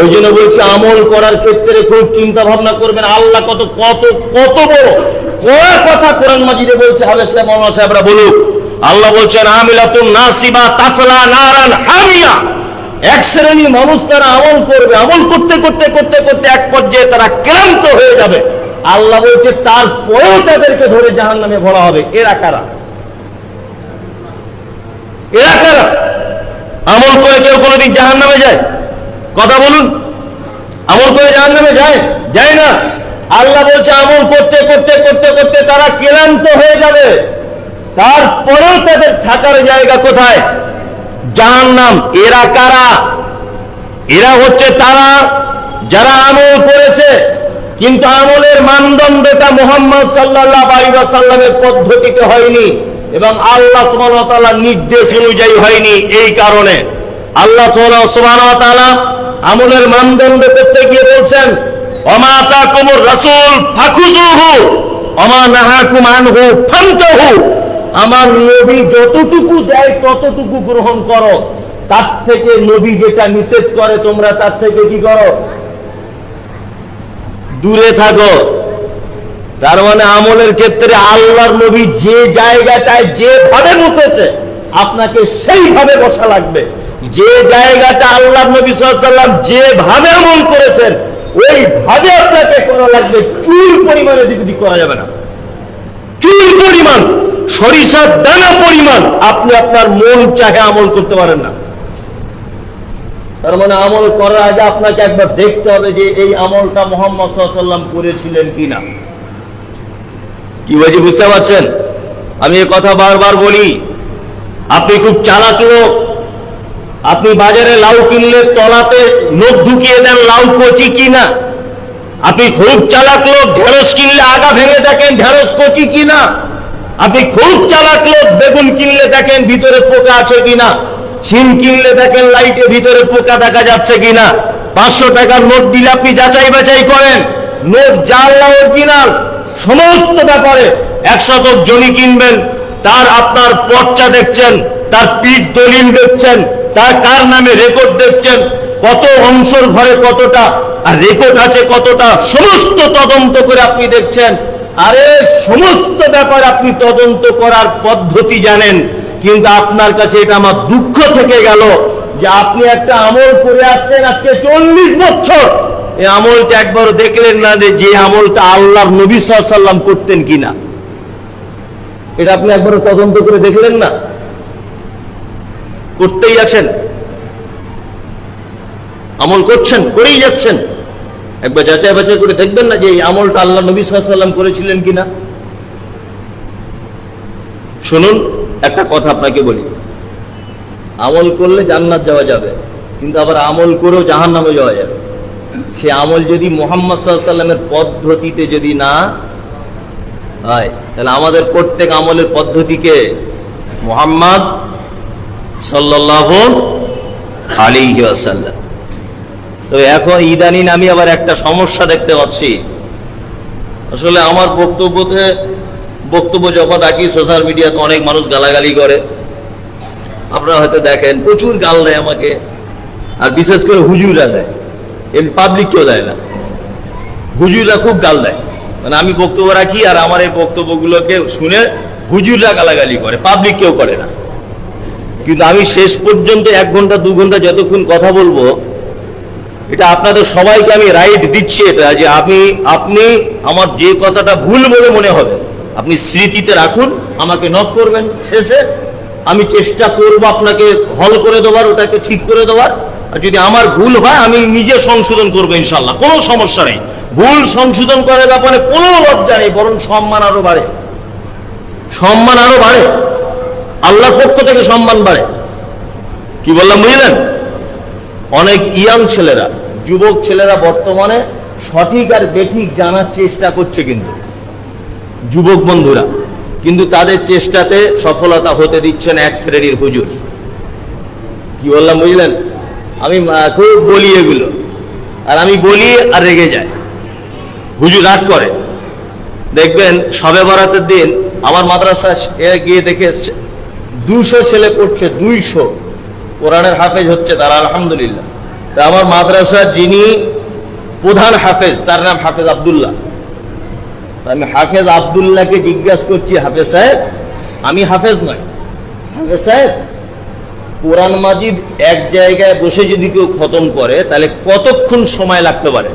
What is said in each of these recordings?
ওই জন্য বলছে আমল করার ক্ষেত্রে খুব চিন্তা ভাবনা করবেন। আল্লাহ কত কত কত বড়। কয় কথা কোরআন মাজিদে বলছে হবে সে মৌলানা সাহেবরা, বলুক। আল্লাহ বলছেন, আমিলাতুন নাসিবা তাসলা নারান হামিয়া। এক শ্রেণি মানুষ তারা আমল করবে। আমল করতে করতে করতে করতে এক পর্যায়ে তারা ক্লান্ত হয়ে যাবে। আল্লাহ বলছে, তারপরেও তাদেরকে ধরে জাহান নামে ভরা হবে। এরা কারা? এরা কারা? আমল করে কেউ কোনোদিন জাহান নামে যায়? কথা বলুন। আমল করে জাহান নামে যায়? যায় না। আল্লাহ বলছে, আমল করতে করতে করতে করতে তারা ক্লান্ত হয়ে যাবে। তারপরেও তাদের থাকার জায়গা কোথায়? জাহান নাম। এরা কারা? এরা হচ্ছে তারা যারা আমল করেছে। কিন্তু আমলের মানদণ্ডটা মোহাম্মদ সাল্লাহ সাল্লামের পদ্ধতিতে হয়নি এবং আল্লাহ ওয়া নির্দেশ অনুযায়ী হয়নি এই কারণে। আল্লাহ তাআলা আমলের মানদণ্ড করতে গিয়ে বলছেন ওমা তাকুমুর রাসূল ফাখুজুহু ওমা নাহাকুম আনহু ফান্তাহু। আমার নবী যতটুকু দেয় ততটুকু গ্রহণ করো। তার থেকে নবী যেটা নিষেধ করে, তোমরা তার থেকে কি করো? দূরে থাকো। তার মানে আমলের ক্ষেত্রে আল্লাহর নবী যে জায়গাটায় যেভাবে বসেছে, আপনাকে সেইভাবে বসা লাগবে। যে জায়গাটা আল্লাহ নবী সাল্লাম যেভাবে আমল করেছেন, ওইভাবে আপনাকে করা লাগবে চুল পরিমাণে দিক করা যাবে না। চুল পরিমাণ, সরিষার দানা পরিমাণ আপনি আপনার মন চাহে আমল করতে পারেন না। তার মানে আমল করার আগে আপনাকে একবার দেখতে হবে যে এই আমলটা মোহাম্মদ সাল্লাম করেছিলেন কিনা। কি বলছি, বুঝতে পারছেন? আমি এ কথা বারবার বলি, আপনি খুব চালাক লোক আপনি বাজারে লাউ কিনলে তলাতে নখ ঢুকিয়ে দেন লাউ কচি কিনা? আপনি খুব চালাক লোক, ঢেঁড়স কিনলে আগা ভেঙে দেখেন ঢেঁড়স কচি কিনা? আপনি খুব চালাক লোক, বেগুন কিনলে দেখেন ভিতরে পোকা আছে কিনা? সিম কিনলে দেখেন লাইটে ভিতরে পোকা দেখা যাচ্ছে কিনা? পাঁচশো টাকার নোট দিলে আপনি যাচাই বাছাই করেন। নোট জাল না অরিজিনাল, সমস্ত ব্যাপারে এক জমি কিনবেন, তার আপনার পর্চা দেখছেন। তার পিঠ দলিল দেখছেন, তার কার নামে রেকর্ড দেখছেন, কত অংশর ঘরে কতটা, আর রেকর্ড আছে কতটা, সমস্ত তদন্ত করে আপনি দেখছেন। আরে, সমস্ত ব্যাপার আপনি তদন্ত করার পদ্ধতি জানেন, কিন্তু আপনার কাছে এটা আমার দুঃখ থেকে গেল যে আপনি একটা আমল করে আসছেন আজকে চল্লিশ বছর। এই আমলটা একবার দেখলেন না যে আমলটা আল্লাহ নবী সাল্লাম করতেন কিনা। এটা আপনি একবার তদন্ত করে দেখলেন না? করতেই আছেন আমল করছেন, করেই যাচ্ছেন। একবার যাচাই বাছাই করে দেখবেন না যে এই আমলটা আল্লাহ নবী সাল্লাম করেছিলেন কিনা। শুনুন, একটা কথা আপনাকে বলি। আমল করলে জান্নাত যাওয়া যাবে, কিন্তু আবার আমল করেও জাহান নামে যাওয়া যাবে। সে আমল যদি মোহাম্মদ সাল্লামের পদ্ধতিতে যদি না হয়, তাহলে আমাদের প্রত্যেক আমলের পদ্ধতিকে মোহাম্মদ সাল্লাহ আলী আসাল্লাম তো এখন ইদানিন আমি আবার একটা সমস্যা দেখতে পাচ্ছি। আসলে আমার বক্তব্যতে, বক্তব্য যখন রাখি সোশ্যাল মিডিয়াতে অনেক মানুষ গালাগালি করে। আপনারা হয়তো দেখেন, প্রচুর গাল দেয় আমাকে। আর বিশেষ করে হুজুরা দেয়। এমনি পাবলিক কেউ দেয় না। হুজুররা খুব গাল দেয়। মানে আমি বক্তব্য রাখি আর আমার এই বক্তব্যগুলোকে শুনে হুজুররা গালাগালি করে পাবলিক কেউ করে না। কিন্তু আমি শেষ পর্যন্ত এক ঘণ্টা, দু ঘণ্টা যতক্ষণ কথা বলব, এটা আপনাদের সবাইকে আমি রাইট দিচ্ছি এটা, যে আমি আপনি আমার যে কথাটা ভুল বলে মনে হবে, আপনি স্মৃতিতে রাখুন, আমাকে নক করবেন শেষে, আমি চেষ্টা করব আপনাকে হল করে দেওয়ার, ওটাকে ঠিক করে দেওয়ার, আর যদি আমার ভুল হয়, আমি নিজে সংশোধন করব ইনশাল্লাহ কোনো সমস্যা নেই। ভুল সংশোধন করার ব্যাপারে কোনো লজ্জা নেই, বরং সম্মান আরও বাড়ে। সম্মান আরও বাড়ে। আল্লাহর পক্ষ থেকে সম্মান বাড়ে। কি বললাম বুঝলেন? অনেক ইয়াং ছেলেরা, যুবক ছেলেরা বর্তমানে সঠিক আর বেঠিক জানার চেষ্টা করছে কিন্তু। যুবক বন্ধুরা, কিন্তু তাদের চেষ্টাতে সফলতা হতে দিচ্ছেন এক শ্রেণির হুজুর। কি বললাম বুঝলেন? আমি খুব বলি এগুলো। আর আমি বলি আর রেগে যায় হুজুর রাগ করে। দেখবেন সবে বরাতের দিন আমার মাদ্রাসা গিয়ে দেখে এসছে দুইশো ছেলে পড়ছে, দুইশো। কোরআনের হাফেজ হচ্ছে তারা, আলহামদুলিল্লাহ। তা আমার মাদ্রাসার যিনি প্রধান হাফেজ, তার নাম হাফেজ আবদুল্লাহ। আমি হাফেজ আবদুল্লাহকে জিজ্ঞাসা করছি, হাফেজ সাহেব, আমি হাফেজ নয়। হাফেজ সাহেব, কোরআন মাজিদ এক জায়গায় বসে যদি কেউ খতম করে, তাহলে কতক্ষণ সময় লাগতে পারে?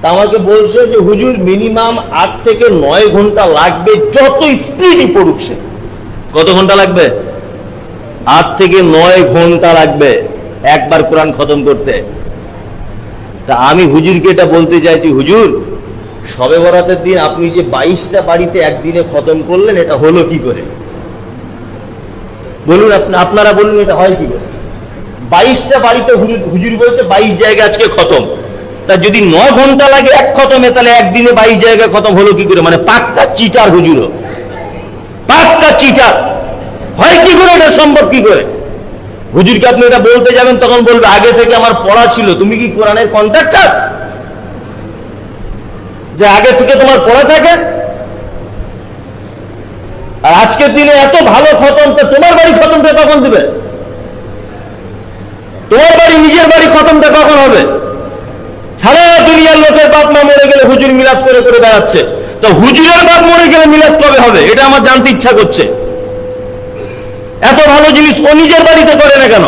তা আমাকে বলছে যে, হুজুর মিনিমাম আট থেকে নয় ঘণ্টা লাগবে, যত স্পিডই পড়ুক সে। কত ঘণ্টা লাগবে? আট থেকে নয় ঘণ্টা লাগবে একবার কোরআন খতম করতে। তা আমি হুজুরকে এটা বলতে চাইছি, হুজুর, সবে বরাতের দিন আপনি যে বাইশটা বাড়িতে একদিনে খতম করলেন, এটা হলো কি করে? বলুন, আপনি- আপনারা বলুন, এটা হয় কি করে? বাইশটা বাড়িতে হুজুর হুজুর বলছে, বাইশ জায়গা আজকে খতম। তা যদি ন ঘণ্টা লাগে এক খতমে, তাহলে একদিনে বাইশ জায়গায় খতম হলো কি করে? মানে পাক্কা চিটার হুজুরও। পাক্কা চিটার হয় কি করে এটা সম্ভব কি করে? হুজুরকে আপনি এটা বলতে যাবেন, তখন বলবে, আগে থেকে আমার পড়া ছিল, তুমি কি কোরআনের কন্ট্রাক্টর যে আগে থেকে তোমার পড়া থাকে। আর আজকের দিনে এত ভালো খতম, তো তোমার বাড়ি খতমটা কখন দিবে? তোমার বাড়ি, নিজের বাড়ি খতমটা কখন হবে? সারা দুনিয়ার লোকের বাপ মা মরে গেলে হুজুর মিলাদ করে করে বেড়াচ্ছে। তো হুজুরের বাপ মরে গেলে মিলাদ কবে হবে? এটা আমার জানতে ইচ্ছা করছে। এত ভালো জিনিস ও নিজের বাড়িতে করে না কেন?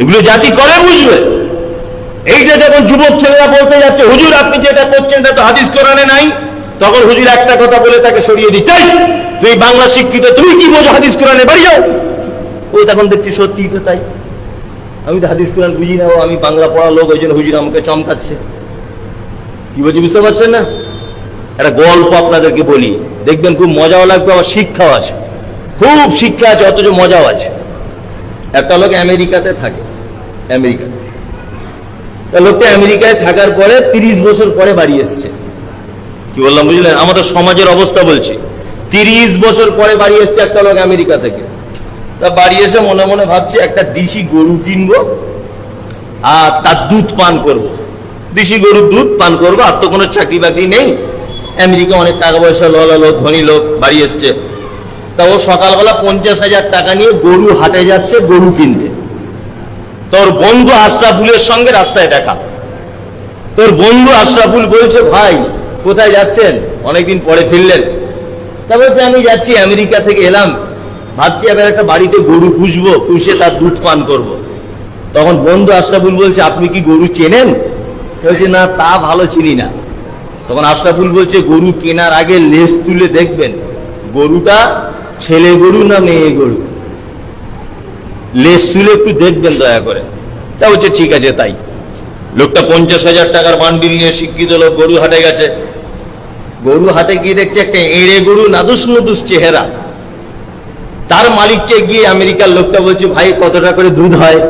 এগুলো জাতি করে বুঝবে। এই যে যখন যুবক ছেলেরা বলতে যাচ্ছে, হুজুর, আপনি যেটা করছেন, এটা তো হাদিস কোরআনে নাই। তখন হুজুর একটা কথা বলে তাকে সরিয়ে দিচ্ছে তুই বাংলা শিক্ষিত, তুমি কি বোঝো হাদিস কোরআনে? বাড়ি যাও। ও তখন দেখছি সত্যি তো তাই। আমি তো হাদিস কোরআন বুঝি না আমি বাংলা পড়া লোক, ওই জন্য হুজুর আমাকে চমকাচ্ছে। কি বলছি, বুঝতে পারছেন না? একটা গল্প আপনাদেরকে বলি। দেখবেন খুব মজাও লাগবে, আবার শিক্ষাও আছে। খুব শিক্ষা আছে, অথচ মজাও আছে। একটা লোক আমেরিকাতে থাকে, আমেরিকাতে। তা লোকটা আমেরিকায় থাকার পরে তিরিশ বছর পরে বাড়ি এসছে। কি বললাম, বুঝলেন? আমাদের সমাজের অবস্থা বলছি। তিরিশ বছর পরে বাড়ি এসছে একটা লোক আমেরিকা থেকে। তা বাড়ি এসে মনে মনে ভাবছে, একটা দেশি গরু কিনবো, আর তার দুধ পান করব। দেশি গরুর দুধ পান করব, আর তো কোনো চাকরি বাকরি নেই। আমেরিকা অনেক টাকা পয়সা ললা লোক ধনী লোক বাড়ি এসছে। তা ও সকালবেলা পঞ্চাশ হাজার টাকা নিয়ে গরু হাটে যাচ্ছে, গরু কিনতে। তোর বন্ধু আশরাফুলের সঙ্গে রাস্তায় দেখা। তোর বন্ধু আশরাফুল বলছে, ভাই, কোথায় যাচ্ছেন? অনেকদিন পরে ফিরলেন। তা বলছে, আমি যাচ্ছি আমেরিকা থেকে এলাম। ভাবছি এবার একটা বাড়িতে গরু পুষবো, পুষে তার দুধ পান করব। তখন বন্ধু আশরাফুল বলছে, আপনি কি গরু চেনেন? বলছে, না, তা ভালো চিনি না। তখন আশরাফুল বলছে, গরু কেনার আগে লেজ তুলে দেখবেন। গরুটা ছেলে গরু না মেয়ে গরু? লেজ তুলে একটু দেখবেন দয়া করে। তা বলছে, ঠিক আছে, তাই। লোকটা পঞ্চাশ হাজার টাকার বান্ডিল নিয়ে শিক্ষিত লোক গরু হাটে গেছে। গরু হাটে গিয়ে দেখছে একটা এড়ে গরু, নাদুস নদুস চেহারা। তার মালিককে গিয়ে আমেরিকার লোকটা বলছে, ভাই, কত টাকা করে দুধ হয়?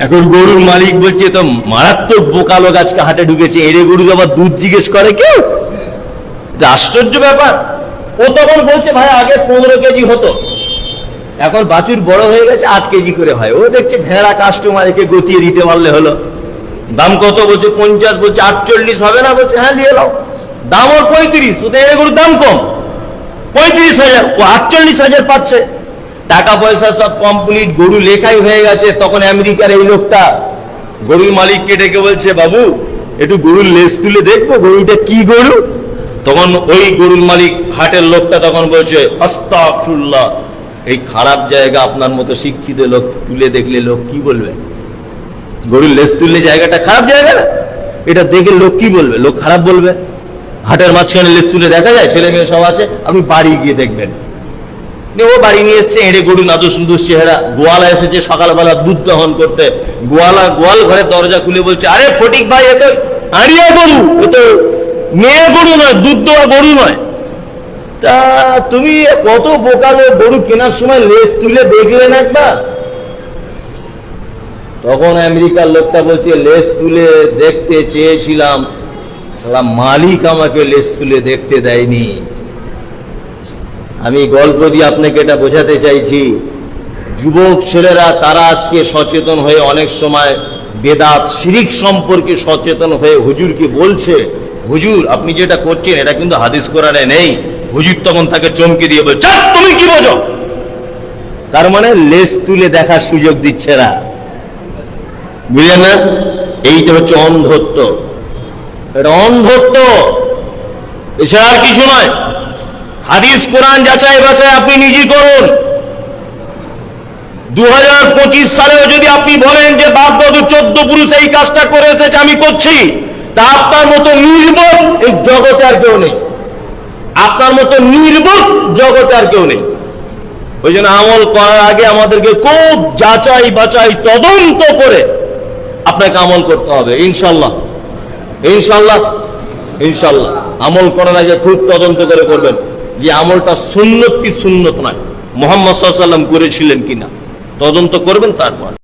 এখন গরুর মালিক বলছে তো মারাত্মক বোকালো গাছকে হাটে ঢুকেছে। এড়ে গরু আবার দুধ জিজ্ঞেস করে কেউ? আশ্চর্য ব্যাপার। ও তখন বলছে, ভাই, আগে পনেরো কেজি হতো। এখন বাছুর বড় হয়ে গেছে, আট কেজি করে হয়। ও দেখছে ভেড়া কাস্টমার একে গতিয়ে দিতে পারলে হলো। দাম কত বলছে? পঞ্চাশ বলছে, আটচল্লিশ হবে না বলছে। হ্যাঁ নিয়ে নাও। দাম ওর পঁয়ত্রিশ। ওদের গরুর দাম কম। পঁয়ত্রিশ হাজার। ও আটচল্লিশ হাজার পাচ্ছে। টাকা পয়সা সব কমপ্লিট গরু লেখাই হয়ে গেছে, তখন আমেরিকার এই লোকটা গরুর মালিককে ডেকে বলছে, বাবু, একটু গরুর লেজ তুলে দেখব, গরুটা কি গরু? তখন ওই গরুর মালিক, হাটের লোকটা তখন বলছে এই খারাপ জায়গা আপনার মতো শিক্ষিত লোক তুলে দেখলে লোক কি বলবে? গরুর লেজ তুললে জায়গাটা খারাপ জায়গা না? এটা দেখে লোক কি বলবে? লোক খারাপ বলবে? হাটের মাঝখানে লেজ তুলে দেখা যায় ছেলে মেয়ে সব আছে, আপনি বাড়ি গিয়ে দেখবেন। ও বাড়ি নিয়ে এসছে, এড়ে গরু নাদু সুন্দর চেহারা। গোয়ালা এসেছে, সকালবেলা দুধ দহন করতে। গোয়ালা গোয়াল ঘরের দরজা খুলে বলছে, আরে ফটিক ভাই, এ তো আড়িয়া গরু, এ তো মেয়ে গরু নয়, দুধ দেওয়া গরু নয়। তা তুমি কত বোকালো গরু কেনার সময় লেজ তুলে দেখলেন একবার? তখন আমেরিকার লোকটা বলছে, লেজ তুলে দেখতে চেয়েছিলাম মালিক আমাকে লেজ তুলে দেখতে দেয়নি। আমি গল্প দিয়ে আপনাকে এটা বোঝাতে চাইছি যুবক ছেলেরা তারা আজকে সচেতন হয়ে অনেক সময় বেদাত শিরিক সম্পর্কে সচেতন হয়ে হুজুরকে বলছে হুজুর আপনি যেটা করছেন এটা কিন্তু হাদিস কোরআনে নেই। হুজুর তখন তাকে চমকে দিয়ে বলছে "চাপ, তুমি কি বোঝো? তার মানে লেস তুলে দেখার সুযোগ দিচ্ছে না। বুঝলেন না? এইটা হচ্ছে অন্ধত্ব। এটা অন্ধত্ব। এছাড়া আর কিছু নয়। হাদিস, কোরআন যাচাই বাছাই আপনি নিজেই করুন। দু হাজার পঁচিশ সালেও যদি আপনি বলেন যে বাপদাদু চোদ্দ পুরুষ এই কাজটা করে এসেছে, আমি করছি, তা আপনার মতো নির্বোধ এই জগতে আর কেউ নেই। আপনার মতো নির্বোধ জগতে আর কেউ নেই। ওই জন্য আমল করার আগে আমাদেরকে খুব যাচাই বাছাই তদন্ত করে আপনাকে আমল করতে হবে, ইনশাল্লাহ। ইনশাল্লাহ ইনশাল্লাহ। আমল করার আগে খুব তদন্ত করে করবেন। যে আমলটা সুন্নত কি সুন্নত নয়। মোহাম্মদ সাল্লাম করেছিলেন কিনা? তদন্ত করবেন তারপর।